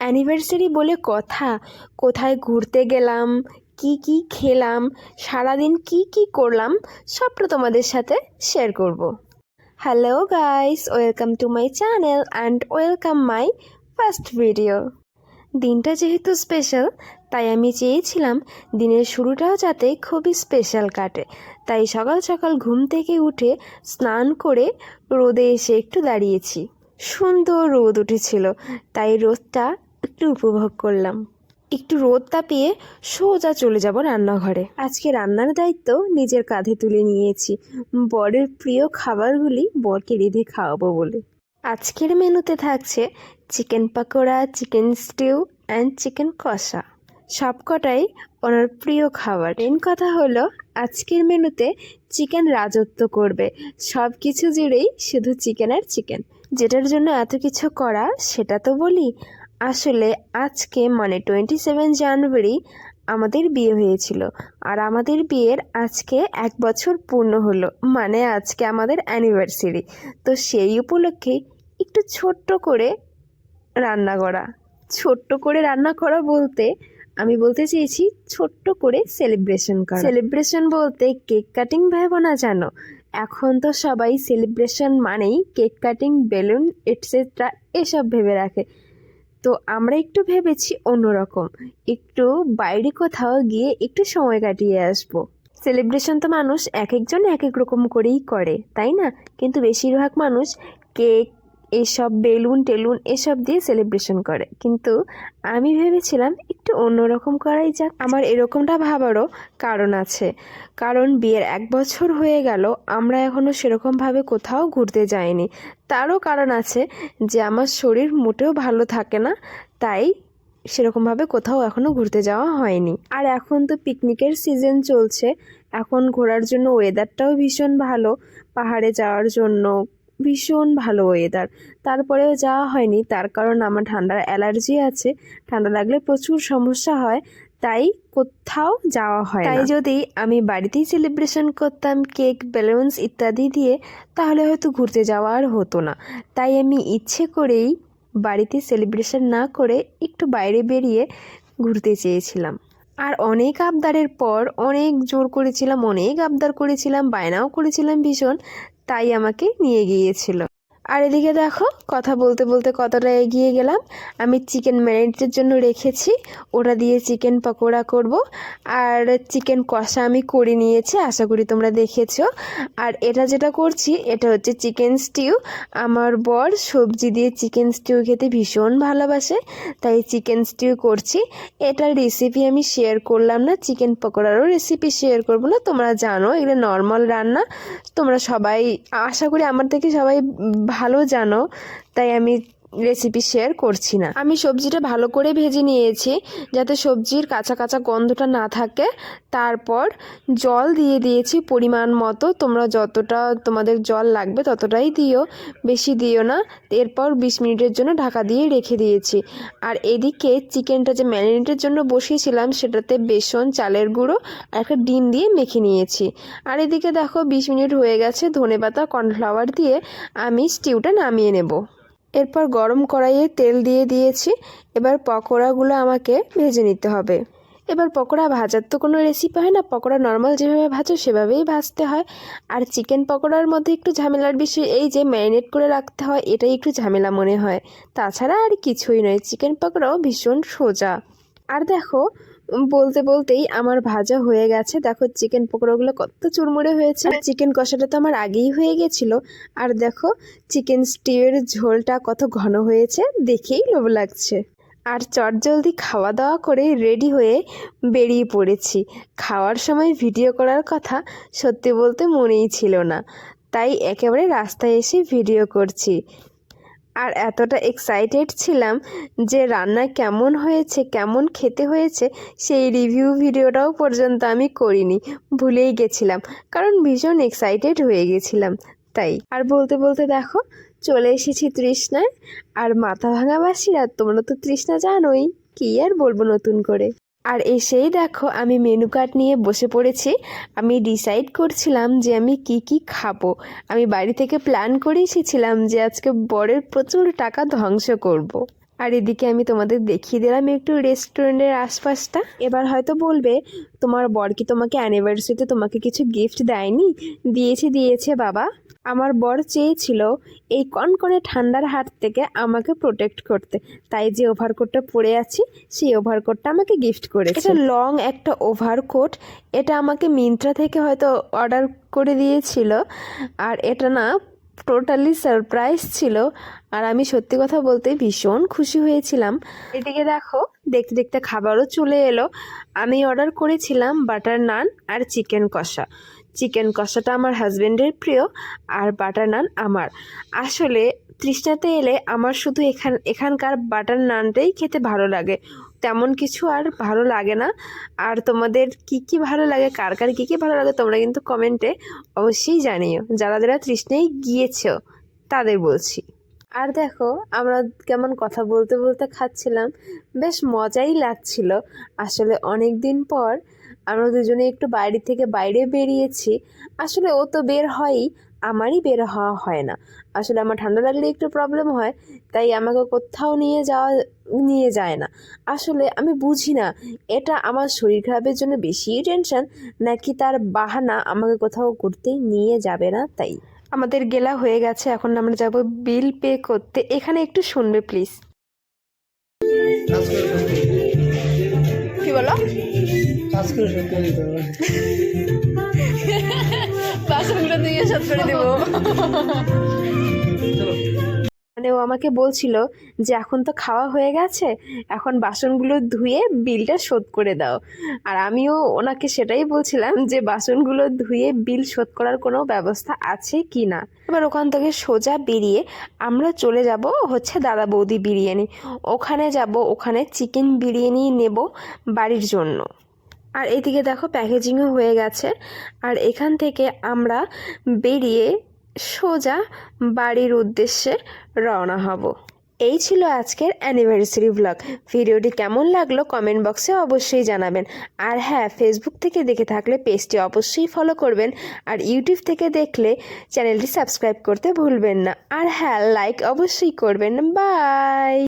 Anniversary বলে কথা। কোথায় ঘুরতে গেলাম, কি কি খেলাম, সারাদিন কি কি করলাম, সবটা তোমাদের সাথে শেয়ার করব। Hello guys welcome to my channel and welcome my first video দিনটা যেহেতু স্পেশাল তাই আমি চেয়েছিলাম দিনের শুরুটাও যাতে খুবই স্পেশাল কাটে। তাই সকাল সকাল ঘুম থেকে উঠে স্নান করে রোদে এসে একটু দাঁড়িয়েছি। সুন্দর রোদ উঠেছিল, তাই রোদটা একটু উপভোগ করলাম। একটু রোদ তাপিয়ে সোজা চলে যাব রান্নাঘরে। আজকে রান্নার দায়িত্ব নিজের কাঁধে তুলে নিয়েছি। বরের প্রিয় খাবারগুলি বরকে রেঁধে খাওয়াবো বলে। আজকের মেনুতে থাকছে chicken pakora, chicken stew and chicken কষা। সবকটাই ওনার প্রিয় খাবার। মেন কথা হলো, আজকের মেনুতে চিকেন রাজত্ব করবে। সব কিছু জুড়েই শুধু চিকেন আর চিকেন। যেটার জন্য এত কিছু করা, সেটা তো বলি। আসলে আজকে মানে টোয়েন্টি সেভেন জানুয়ারি আমাদের বিয়ে হয়েছিল। আর আমাদের বিয়ের আজকে এক বছর পূর্ণ হলো মানে আজকে আমাদের অ্যানিভার্সারি তো সেই উপলক্ষে একটু ছোট্ট করে রান্না করা। ছোট্ট করে রান্না করা বলতে আমি বলতে চেয়েছি ছোট্ট করে সেলিব্রেশন করা। সেলিব্রেশন বলতে কেক কাটিং ভেবো না জানো? এখন তো সবাই সেলিব্রেশন মানেই কেক কাটিং বেলুন এটসেট্রা এসব ভেবে রাখে। তো আমরা একটু ভেবেছি অন্যরকম একটু বাইরে কোথাও গিয়ে একটু সময় কাটিয়ে আসব। সেলিব্রেশন তো মানুষ এক একজন এক এক রকম করেই করে, তাই না কিন্তু বেশিরভাগ মানুষ কেক এসব বেলুন টেলুন এসব দিয়ে সেলিব্রেশন করে। কিন্তু আমি ভেবেছিলাম একটু অন্যরকম করাই যাক। আমার এরকমটা ভাবারও কারণ আছে। কারণ বিয়ের এক বছর হয়ে গেল, আমরা এখনও সেরকমভাবে কোথাও ঘুরতে যাইনি। তারও কারণ আছে যে আমার শরীর মোটেও ভালো থাকে না, তাই সেরকমভাবে কোথাও এখনও ঘুরতে যাওয়া হয়নি। আর এখন তো পিকনিকের সিজন চলছে। এখন ঘোরার জন্য ওয়েদারটাও ভীষণ ভালো। পাহাড়ে যাওয়ার জন্য ভীষণ ভালো ওয়েদার তারপরেও যাওয়া হয়নি, তার কারণ আমার ঠান্ডার অ্যালার্জি আছে। ঠান্ডা লাগলে প্রচুর সমস্যা হয়, তাই কোথাও যাওয়া হয় তাই যদি আমি বাড়িতেই সেলিব্রেশন করতাম কেক বেলুনস ইত্যাদি দিয়ে, তাহলে হয়তো ঘুরতে যাওয়া আর হতো না। তাই আমি ইচ্ছে করেই বাড়িতে সেলিব্রেশন না করে একটু বাইরে বেরিয়ে ঘুরতে চেয়েছিলাম। আর অনেক আবদারের পর অনেক জোর করেছিলাম, অনেক আবদার করেছিলাম, বায়নাও করেছিলাম ভীষণ। তাই আমাকে নিয়ে গিয়েছিল। আর এদিকে দেখো, কথা বলতে বলতে কতটা এগিয়ে গেলাম। আমি চিকেন ম্যারিনেটের জন্য রেখেছি। ওটা দিয়ে চিকেন পকোড়া করব। আর চিকেন কষা আমি করে নিয়েছি, আশা করি তোমরা দেখেছ। আর এটা যেটা করছি, এটা হচ্ছে চিকেন স্টিউ আমার বর সবজি দিয়ে চিকেন স্টিউ খেতে ভীষণ ভালোবাসে, তাই চিকেন স্টিউ করছি। এটার রেসিপি আমি শেয়ার করলাম না চিকেন পকোড়ারও রেসিপি শেয়ার করব না। তোমরা জানো, এগুলো নর্মাল রান্না। তোমরা সবাই, আশা করি আমার থেকে সবাই ভালো জানো তাই আমি রেসিপি শেয়ার করছি না। আমি সবজিটা ভালো করে ভেজে নিয়েছি, যাতে সবজির কাঁচা কাঁচা গন্ধটা না থাকে। তারপর জল দিয়ে দিয়েছি পরিমাণ মতো। তোমরা যতটা তোমাদের জল লাগবে ততটাই দিও, বেশি দিও না। এরপর বিশ মিনিটের জন্য ঢাকা দিয়ে রেখে দিয়েছি। আর এদিকে চিকেনটা যে ম্যারিনেটের জন্য বসিয়েছিলাম, সেটাতে বেসন, চালের গুঁড়ো আর একটা ডিম দিয়ে মেখে নিয়েছি। আর এদিকে দেখো বিশ মিনিট হয়ে গেছে ধনেপাতা, কর্নফ্লাওয়ার দিয়ে আমি স্টিউটা নামিয়ে নেব। এরপর গরম কড়াইয়ে তেল দিয়ে দিয়েছি। এবার পকোড়াগুলো আমাকে ভেজে নিতে হবে। এবার পকোড়া ভাজার তো কোনো রেসিপি হয় না। পকোড়া নর্মাল যেভাবে ভাজো, সেভাবেই ভাজতে হয়। আর চিকেন পকোড়ার মধ্যে একটু ঝামেলার বিষয় এই যে ম্যারিনেট করে রাখতে হয়, এটাই একটু ঝামেলা মনে হয়। তাছাড়া আর কিছুই নয়। চিকেন পকোড়াও ভীষণ সোজা। আর দেখো বলতে বলতেই আমার ভাজা হয়ে গেছে। দেখো চিকেন পকোড়াগুলো কত চুরমুড়ে হয়েছে। চিকেন কষাটা তো আমার আগেই হয়ে গেছিল। আর দেখো চিকেন স্টিউয়ের ঝোলটা কত ঘন হয়েছে, দেখেই লোভ লাগছে। আর চটজলদি খাওয়া দাওয়া করে রেডি হয়ে বেরিয়ে পড়েছি। খাওয়ার সময় ভিডিও করার কথা সত্যি বলতে মনেই ছিল না। তাই একেবারে রাস্তায় এসে ভিডিও করছি। আর এতটা এক্সাইটেড ছিলাম যে রান্না কেমন হয়েছে, কেমন খেতে হয়েছে, সেই রিভিউ ভিডিওটাও পর্যন্ত আমি করিনি, ভুলেই গেছিলাম। কারণ ভীষণ এক্সাইটেড হয়ে গেছিলাম, তাই। আর বলতে বলতে দেখো, চলে এসেছি তৃষ্ণায়। আর মাথা ভাঙাবাসীরা, তোমরা তো তৃষ্ণা জানোই, কি আর বলব নতুন করে? আর এসেই দেখো আমি মেনু কার্ড নিয়ে বসে পড়েছি। আমি ডিসাইড করছিলাম যে আমি কি কি খাব। আমি বাড়ি থেকে প্ল্যান করে এসেছিলাম যে আজকে বরের প্রচুর টাকা ধ্বংস করব। আর এদিকে আমি তোমাদের দেখিয়ে দিলাম একটু রেস্টুরেন্টের আশপাশটা। এবার হয়তো বলবে, তোমার বর কি তোমাকে অ্যানিভার্সারিতে তোমাকে কিছু গিফট দেয়নি? দিয়েছে দিয়েছে বাবা। আমার বর চেয়েছিল এই কনকনে ঠান্ডার হাত থেকে আমাকে প্রোটেক্ট করতে। তাই যে ওভারকোটটা পরে আছি, সেই ওভারকোটটা আমাকে গিফট করে এটা লং একটা ওভারকোট এটা আমাকে মিন্ত্রা থেকে হয়তো অর্ডার করে দিয়েছিল। আর এটা না টোটালি সারপ্রাইজ ছিল। আর আমি সত্যি কথা বলতে ভীষণ খুশি হয়েছিলাম। এদিকে দেখো, দেখতে দেখতে খাবারও চলে এলো। আমি অর্ডার করেছিলাম বাটার নান আর চিকেন কষা। চিকেন কষাটা আমার হাজব্যান্ডের প্রিয় আর বাটার নান আমার। আসলে তৃষ্ণাতে এলে আমার শুধু এখান, এখানকার বাটার নানটাই খেতে ভালো লাগে। তেমন কিছু আর ভালো লাগে না। আর তোমাদের কি কি ভালো লাগে, কার কার কী কী ভালো লাগে তোমরা কিন্তু কমেন্টে অবশ্যই জানিও। যারা যারা তৃষ্ণায় গিয়েছো, তাদের বলছি। আর দেখো, আমরা কেমন কথা বলতে বলতে খাচ্ছিলাম। বেশ মজাই লাগছিল। আসলে অনেক দিন পর আমরা দুজনে একটু বাইরে থেকে বাইরে বেরিয়েছি। আসলে ও তো বের হয়ই, আমারই বের হওয়া হয় না। আসলে আমার ঠান্ডা লাগলে একটু প্রবলেম হয়, তাই আমাকে কোথাও নিয়ে যাওয়া, নিয়ে যায় না। আসলে আমি বুঝি না, এটা আমার শরীর খারাপের জন্য বেশি টেনশন নাকি তার বাহানা আমাকে কোথাও ঘুরতে নিয়ে যাবে না তাই? আমাদের গেলা হয়ে গেছে এখন আমরা যাব বিল পে করতে। এখানে একটু শুনবে প্লিজ কি বলো? বাসনগুলো দিয়ে করে দেবো। আমাকে বলছিল যে, এখন তো খাওয়া হয়ে গেছে, এখন বাসনগুলো ধুয়ে বিলটা শোধ করে দাও। আর আমিও ওনাকে সেটাই বলছিলাম যে, বাসনগুলো ধুয়ে বিল শোধ করার কোনো ব্যবস্থা আছে কি না? এবার ওখান থেকে সোজা বেরিয়ে আমরা চলে যাব হচ্ছে দাদা বৌদি বিরিয়ানি। ওখানে যাব, ওখানে চিকেন বিরিয়ানি নেব বাড়ির জন্য। আর এদিকে দেখো প্যাকেজিংও হয়ে গেছে। আর এখান থেকে আমরা বেরিয়ে সোজা বাড়ির উদ্দেশ্যে রওনা হব। এই ছিল আজকের অ্যানিভার্সারি ব্লগ ভিডিওটি কেমন লাগল কমেন্ট বক্সে অবশ্যই জানাবেন। আর হ্যাঁ ফেসবুক থেকে দেখে থাকলে পেজটি অবশ্যই ফলো করবেন। আর ইউটিউব থেকে দেখলে চ্যানেলটি সাবস্ক্রাইব করতে ভুলবেন না। আর হ্যাঁ লাইক অবশ্যই করবেন। বাই